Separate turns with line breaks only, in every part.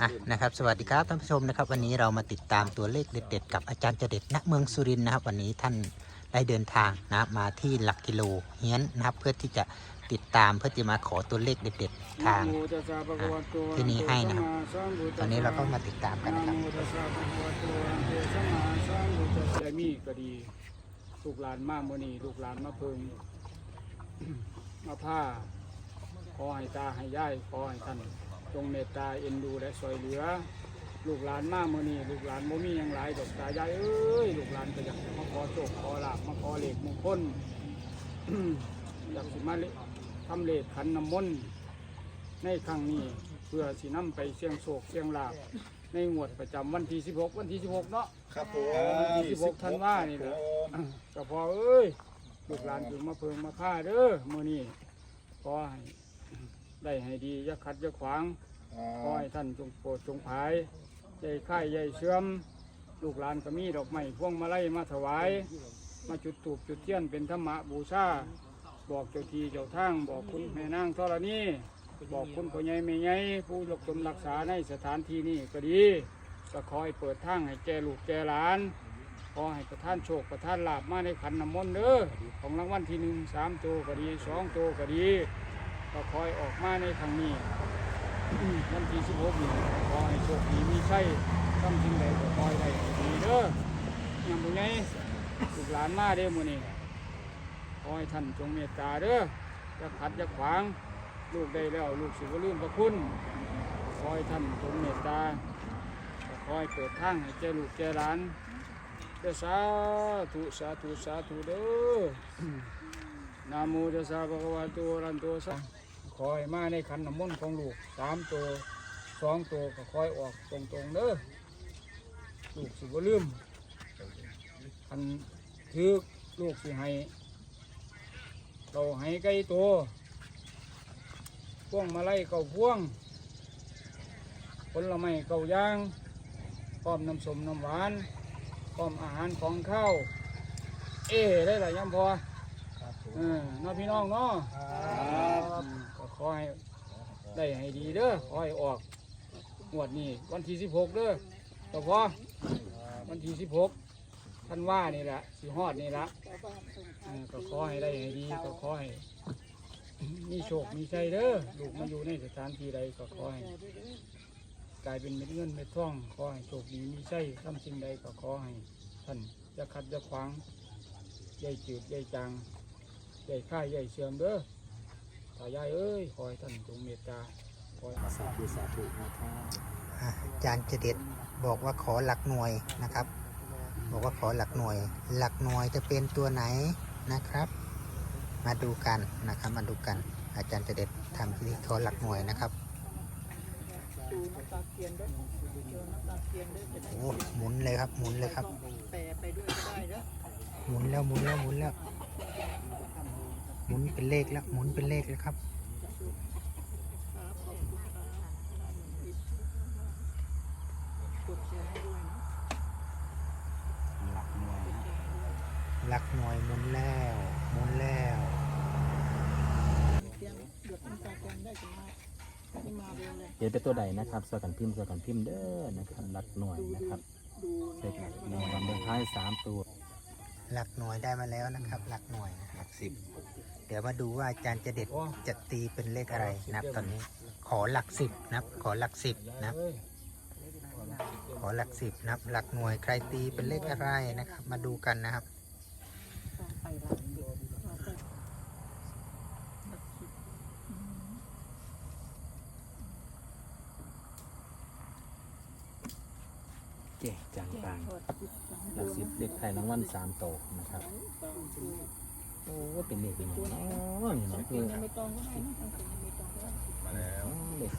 อะนะครับสวัสดีครับท่านผู้ชมนะครับ วันนี้เรามาติดตามตัวเลขเด็ดๆกับอาจารย์เจเด็ดณเมืองสุรินทร์นะครับ วันนี้ท่านได้เดินทางนะมาที่หลักกิโลเฮียนนะครับ เพื่อที่จะติดตามเพื่อที่มาขอตัวเลขเด็ดๆทางที่นี่ให้นะครับ ตอนนี้เราก็มาติดตามกันนะครับ
ได้มีก็ดีลูกหลานมาโมอนีลูกหลานมาเพิง มาผ้าขอให้ตาให้ย่ายขอให้ท่าน จงเมตตาเอ็นดูและสวยเหลือ ลูกหลานมาโมอนีลูกหลานโมมีหยังหลายดอกตายายเอ้ย ลูกหลานก็อยากมาขอโชคขอลาบมาขอเลขมงคลอยากสิมาเลทำเลขขันน้ำมนต์ในครั้งนี้เพื่อสินำไปเสี่ยงโศกเสี่ยงลาบในงวดประจำวันที่ 16 วันที่ 16 เนาะ
ครับผม
วันที่16ธันวานี่แหละก็พอเอ้ย ลูกหลานถึงมาเพิงมาฆ่าเด้อมื้อนี้ขอให้ ได้ให้ดีอย่าขัดอย่าขวางขอให้ท่านจงโปรดจงภายใหญ่ค่ายใหญ่เสื่อม ลูกหลานก็มีดอกไม้พวงมาลัยมาถวาย มาจุดตูปจุดเทียนเป็นธรรมบูชาบอกเจ้าทีเจ้าทางบอกคุณแม่นางธรณีบอกคุณพ่อใหญ่แม่ใหญ่ผู้ยกตนรักษาในสถานที่นี้ก็ดีก็ขอให้เปิดทางให้แก่ลูกแก่หลานขอให้ประท่านโชคประท่านลาบมาในขันน้ำมนต์เด้อของรางวัลที่หนึ่งสามตัวก็ดีสองตัวก็ดี ก็คอยออกมาในทางนี้วันที่สิบหกนี่ขอให้โชคดีมีใช่ทำสิ่งใดก็คอยได้ดีเด้อยังบุญไงลูกหลานมาเด้อมื้อนี้ขอให้ท่านจงเมตตาเด้อจะขัดจะขวาง ลูกได้แล้วลูกสิบ่ลืมพระคุณขอให้ท่านจงเมตตาก็คอยเปิดทางให้แก่ลูกแก่หลานเด้อสาธุสาธุสาธุเด้อนะโมตัสสะภะคะวะโตอะระหะโตสัม ขอให้มาในขันน้ำมนต์ของลูกสามตัวสองตัวก็คอยออกตรงๆเด้อลูกสิบ่ลืมคันถือลูกสิให้เราให้ไก่ตัวพวงมาไล่เก่าพวงผลไม้เก่าย่างพร้อมน้ำส้มน้ำหวานพร้อมอาหารของข้าวเอ้ได้หลายยำพอเออน้องพี่น้องเนาะ ครับก็ ขอให้ได้ให้ดีเด้อขอให้ออกงวดนี้วันที่สิบหกเด้อก็พอวันที่สิบหกท่านว่านี่แหละสีฮอดนี่ละเออก็ขอให้ได้ให้ดีก็ขอให้มีโชคมีชัยเด้อลูกมาอยู่ในสถานที่ใดก็ขอให้กลายเป็นเม็ดเงินเม็ดทองขอให้โชคดีมีใช่ทำสิ่งใดก็ขอให้ท่านจะขัดจะขวางใหญ่จืดใหญ่จางใหญ่ค่ายใหญ่เสื่อมเด้อ ตายายเอ้ยขอให้ท่านจงเมตตาขอให้
สาธุสาธุนะครับ
อะอาจารย์เจเด็ดบอกว่าขอหลักหน่วยนะครับ บอกว่าขอหลักหน่วย หลักหน่วยจะเป็นตัวไหนนะครับ มาดูกันนะครับมาดูกัน อาจารย์เจเด็ดทำพิธีขอหลักหน่วยนะครับโอ้หมุนเลยครับหมุนเลยครับหมุนแล้วหมุนแล้วหมุนแล้ว หมุนเป็นเลขแล้วหมุนเป็นเลขแล้วครับ
หลักหน่วย
หลักหน่วยหมุนแล้วหมุนแล้ว
เขียนเป็นตัวใดนะครับสกันพิมพ์สกันพิมพ์เด้อนะครับหลักหน่วยนะครับเลขหลักหน่วยลำดับท้ายสามตัว
หลักหน่วยได้มาแล้วนะครับ หลักหน่วยหลักสิบ เดี๋ยวมาดูว่าอาจารย์จะเด็ดจะตีเป็นเลขอะไรนะครับตอนนี้ ขอหลักสิบนะครับ ขอหลักสิบนะครับ
เอ้ย
ขอหลักสิบนะครับ หลักหน่วยใครตีเป็นเลขอะไรนะครับ มาดูกันนะครับ
เจ๊จางบางหลักสิบเลขไทยรางวัลสามโตวนะครับ โอ้เป็นเลขเป็นอย่างน้อ๋อนี่นะคือมาแล้วเลข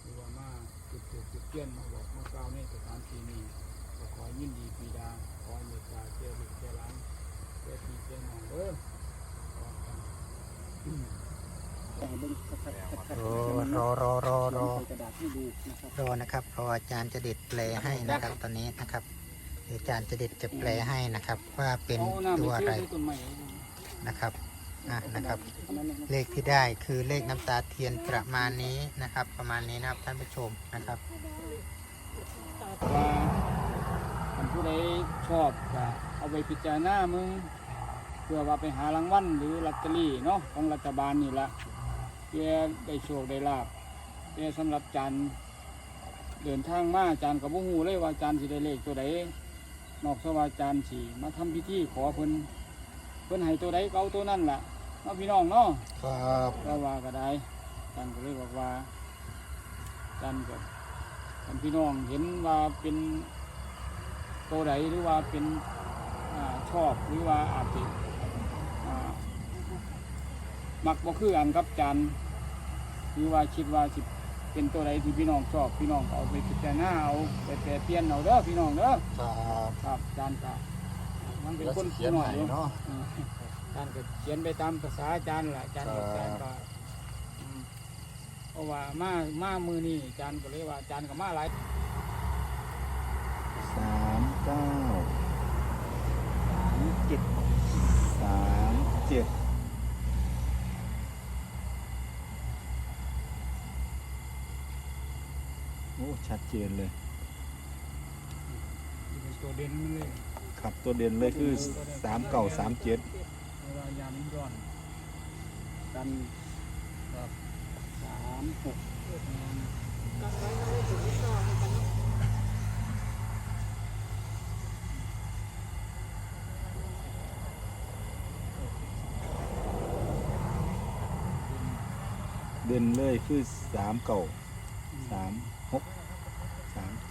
หรือว่ามาจุดถูกจุดเทียนมาบอกมากล่าวในสถานที่นี้ก็ขอยินดีปีดาขอเมตตาเจ้าลูกเจ้าหลานเจ้าพี่เจ้าน้องเด้อ
โอ้รอรอรอรอ
กระดาษให้ดูนะครับ
รอนะครับรออาจารย์จะเด็ดแปลให้นะครับ ตอนนี้นะครับเดี๋ยวอาจารย์จะเด็ดจะแปลให้นะครับ ว่าเป็น
อาหน้า
ตัวอะไร
ปซื้ต้นไม้
นะครับอะนะครับ
อันนั้นนะครับ
เลขที่ได้คือเลขน้ำตาเทียนประมาณนี้นะครับ ประมาณนี้นะครับท่านผู้ชมนะครับ
ว่าท่านผู้ใดชอบก็เอาไปพิจารณามึง เพื่อว่าไปหารางวัลหรือลอตเตอรี่เนาะของรัฐบาลนี่ละเพื่อได้โชคได้ลาบเพื่อสำหรับจานเดินทางมาจานกับบุหูเลยว่าจานสิได้เลขตัวใดนอกจากว่าจานสีมาทำพิธีขอเพิ่นเพิ่นให้ตัวใดก็เอาตัวนั่นล่ะเนาะพี่น้องเนาะ
ครับ
เราว่าก็ได้ท่านก็เลยบอกว่าท่านกับท่านพี่น้องเห็นว่าเป็นโตวใดหรือว่าเป็นอาชอบหรือว่าอาจจะอ่า มักบ่คืออันครับจานหรือว่าคิดว่าสิเป็นตัวใดที่พี่น้องชอบพี่น้องก็เอาไปพิจารณาเอาไปแปรเปลี่ยนเอาเด้อพี่น้องเด้อ
ครับ
ครับจานก็มันเป็นคนผู้น้อยอยู่อืมอาจารย์ก็เขียนไปตามภาษาอาจารย์แหละอาจารย์
ครับ
อาจารย์ก็อืมเพราะว่ามามามือนี่อาจารย์ก็เลยว่าอาจารย์ก็มาหลาย
สามเก้า
เจ็ด
สามเจ็ดโอ้ ชัดเจนเลย
เป็นตัวเด่นมันเลย
ครับตัวเด่นเลยคือสามเก่าสามเจ็ด
เพราะว่ายามมันร้อนกันครับสามหกอืม
เด่นเลยคือสามเก่าสาม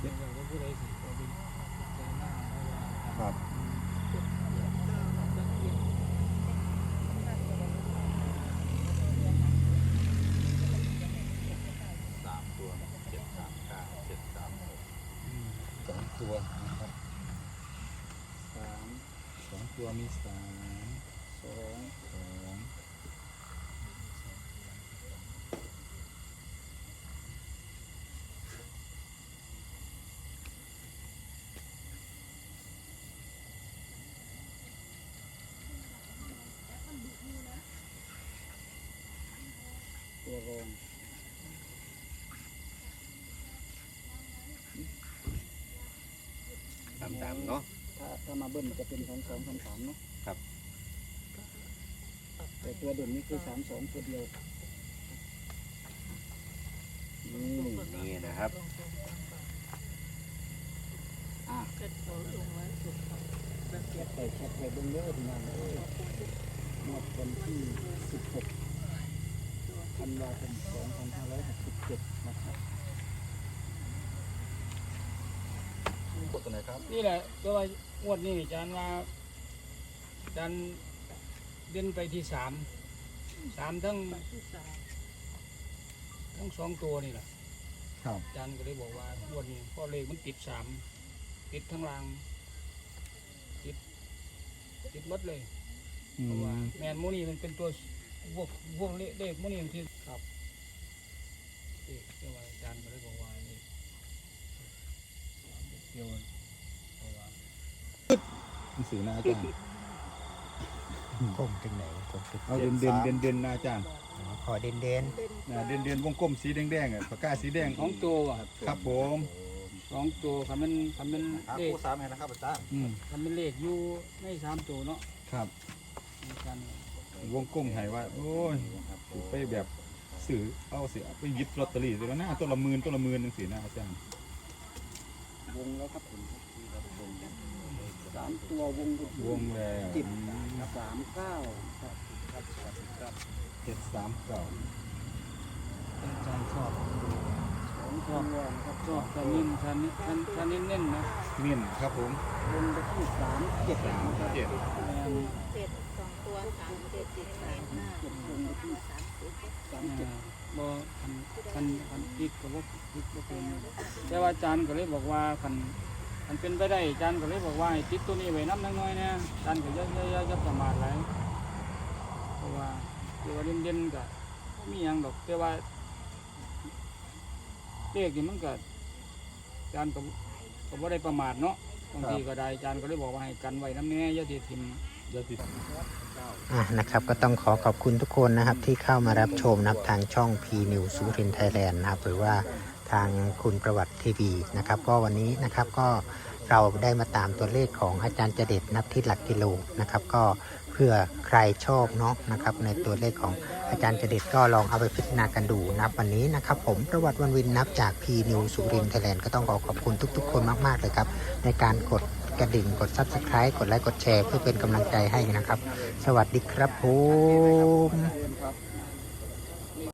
หกสามเจ็
เดี๋ย
ด
วเราก็ดสาไปเจอหน้าเอาว่า
ครับ
อืม
สองตัวนะครับสามสองตัวมีสามสองสอง
ตัวรอง
สามสามเนาะ
ถ้าถ้ามาเบิ้ลจะเป็นสองสองสามสามเนาะ
ครับ
แต่ตัวเด่นนี่คือสามสองตัวเดียว
นี่นะครับ
อะแคปไปแคปไปเบิ้งเด้อพี่น้องเอ้ยงวดวันที่สิบหก ธันวาคมสองพันห้าร้อยหกสิบเจ็ดนะครับ
กดตัวไหนครับ
นี่แหละตัวว่างวดนี้อาจารย์ว่าอาจารย์เด่นไปที่สามสามทั้งทั้งสองตัวนี่แหละ
ครับ
อาจารย์ก็เลยบอกว่างวดนี้พ่อเลขมันติดสามติดทั้งรางติดติดหมดเลย
อื
เพราะว่ามแมนโมนี่มันเป็นตัว พวกพวกเลขเลขโมนี่ที่ครับเอ๊ะเจ้าว่าอาจารย์ก็เลยบอกว่านี่เกี่ยวเพราะว่า
หนังสือหน้าอาจารย์
กลมถึงไหนกลมถึง
เอาเด่นเด่นเด่นเด่นหน้าอาจารย์
ขอเด่นเด่น
อ่าเด่นเด่นวงกลมสีแดงแดงๆอะปากกาสีแดง
สองตัวว่ะ
ครับผม
สองตัวคำเป็นคำเป็นเลข
คู่สามให้นะครับอาจารย์
อืม
คำเป็นเลขอยู่ในสามตัวเนาะ
ครับ
อาจารย์
วงกลมให้ว่า โอ้ยไปแบบสื่อเอาเสียไปหยิบลอตเตอรี่ตัวละหน้าตัวละหมื่นตัวละหมื่นหนังสือหน้าอาจารย์
วงแล้วครับผมสามตัววง
วงแล้ว
จิบสามเก้าครับ
เจ็ดสามเก้า
อาจารย์ชอบชอบครับชอบแต่เน้นท่านท่านท่านเน้นๆนะ
เน้นครับผม
วงไปที่สามเจ็ด
สามเจ็ด
แม่น
เจ็ดสอง ตัวสามเจ็ดสิบสามห้าสามสิบ
สามเจ็ดบ่คันคันคันติดกับว่าติดบ่เป็นแต่ว่าอาจารย์ก็เลยบอกว่าคันคันเป็นไปได้อาจารย์ก็เลยบอกว่าให้ติดตัวนี้ไว้น้ำน้อยๆนะอาจารย์ก็อย่าอย่าอย่าอย่าประมาทหลายเพราะว่าเดี๋ยวว่าเด่นๆก็มีหยังดอกแต่ว่าเลขนี่มันก็อาจารย์ก็ก็บ่ได้ประมาทเนาะบางทีก็ได้อาจารย์ก็เลยบอกว่าให้กันไว้น้ำแน่อย่าสิดทิม
เดี๋ยวติด
อะนะครับก็ต้องขอขอบคุณทุกคนนะครับที่เข้ามารับชมนะครับทางช่อง P News สุรินไทยแลนด์นะครับหรือว่าทางคุณประวัติทีวีนะครับ ก็วันนี้นะครับก็เราได้มาตามตัวเลขของอาจารย์เจเด็ดนับที่หลักกิโลนะครับ ก็เพื่อใครชอบเนาะนะครับ ในตัวเลขของอาจารย์เจเด็ดก็ลองเอาไปพิจารณากันดูนะครับวันนี้นะครับ ผมประวัติวันวินนับจาก P News สุรินไทยแลนด์ก็ต้องขอขอบคุณทุก ๆ คนมาก ๆ เลยครับ ในการกด กระดิ่ง กด Subscribe กดไลค์ กดแชร์ เพื่อเป็นกำลังใจให้นะครับ สวัสดีครับผม